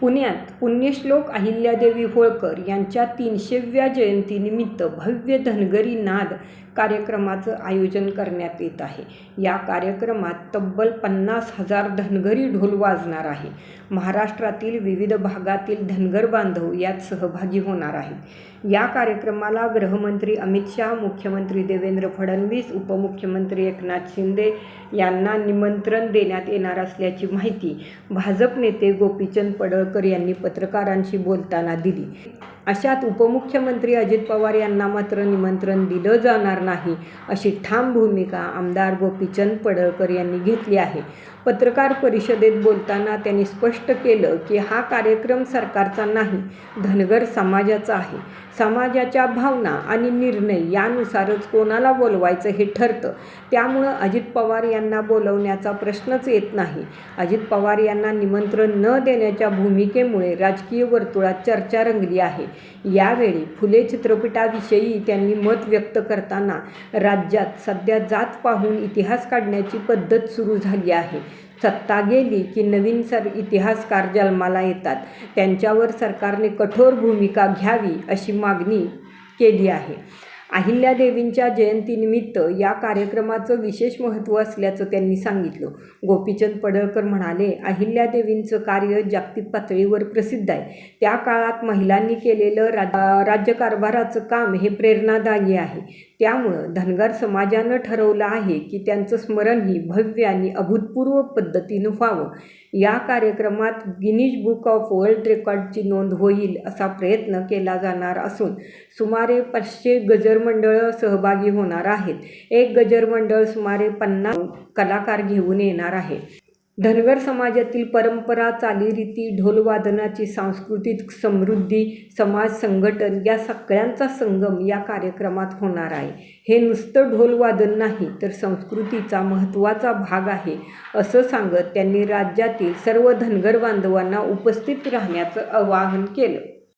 पुण्यात पुण्यश्लोक अहिल्यादेवी होळकर यांच्या तीनशेव्या जयंतीनिमित्त भव्य धनगरी नाद कार्यक्रमाचं आयोजन करण्यात येत आहे. या कार्यक्रमात तब्बल पन्नास हजार धनगरी ढोल वाजणार आहे. महाराष्ट्रातील विविध भागातील धनगर बांधव यात सहभागी होणार आहेत. या कार्यक्रमाला गृहमंत्री अमित शहा मुख्यमंत्री देवेंद्र फडणवीस उपमुख्यमंत्री एकनाथ शिंदे यांना निमंत्रण देण्यात येणार असल्याची माहिती भाजप नेते गोपीचंद पडळकर यांनी पत्रकारांशी बोलताना दिली. अशात उपमुख्यमंत्री अजित पवार यांना मात्र निमंत्रण दिलं जाणार नाही अशी ठाम भूमिका आमदार गोपीचंद पडळकर यांनी घेतली आहे. पत्रकार परिषदेत बोलताना त्यांनी स्पष्ट केलं की हा कार्यक्रम सरकारचा नाही धनगर समाजाचा आहे. समाजाच्या भावना आणि निर्णय यानुसारच कोणाला बोलवायचं हे ठरतं. त्यामुळं अजित पवार यांना बोलवण्याचा प्रश्नच येत नाही. अजित पवार यांना निमंत्रण न देण्याच्या भूमिकेमुळे राजकीय वर्तुळात चर्चा रंगली आहे. यावेळी फुले चित्रपटाविषयी त्यांनी मत व्यक्त करताना राज्यात सध्या जात पाहून इतिहास काढण्याची पद्धत सुरू झाली आहे. सत्ता गेली की नवीन सर इतिहासकार जन्माला येतात. त्यांच्यावर सरकारने कठोर भूमिका घ्यावी अशी मागणी केली आहे. अहिल्यादेवींच्या जयंतीनिमित्त या कार्यक्रमाचं विशेष महत्त्व असल्याचं त्यांनी सांगितलं. गोपीचंद पडळकर म्हणाले अहिल्यादेवींचं कार्य जागतिक पातळीवर प्रसिद्ध आहे. त्या काळात महिलांनी केलेलं राज्यकारभाराचं काम हे प्रेरणादायी आहे. त्यामुळं धनगर समाजानं ठरवलं आहे की त्यांचं स्मरणही भव्य आणि अभूतपूर्व पद्धतीनं व्हावं. या कार्यक्रमात गिनीज बुक ऑफ वर्ल्ड रेकॉर्डची नोंद होईल असा प्रयत्न केला जाणार असून सुमारे पाचशे गजर मंडळं सहभागी होणार आहेत. एक गजर मंडळ सुमारे पन्नास कलाकार घेऊन येणार आहे. धनगर समाजातील परंपरा चालीरीती ढोलवादनाची सांस्कृतिक समृद्धी समाज संघटन या सगळ्यांचा संगम या कार्यक्रमात होणार आहे. हे नुसतं ढोलवादन नाही तर संस्कृतीचा महत्त्वाचा भाग आहे असं सांगत त्यांनी राज्यातील सर्व धनगर बांधवांना उपस्थित राहण्याचं आवाहन केलं.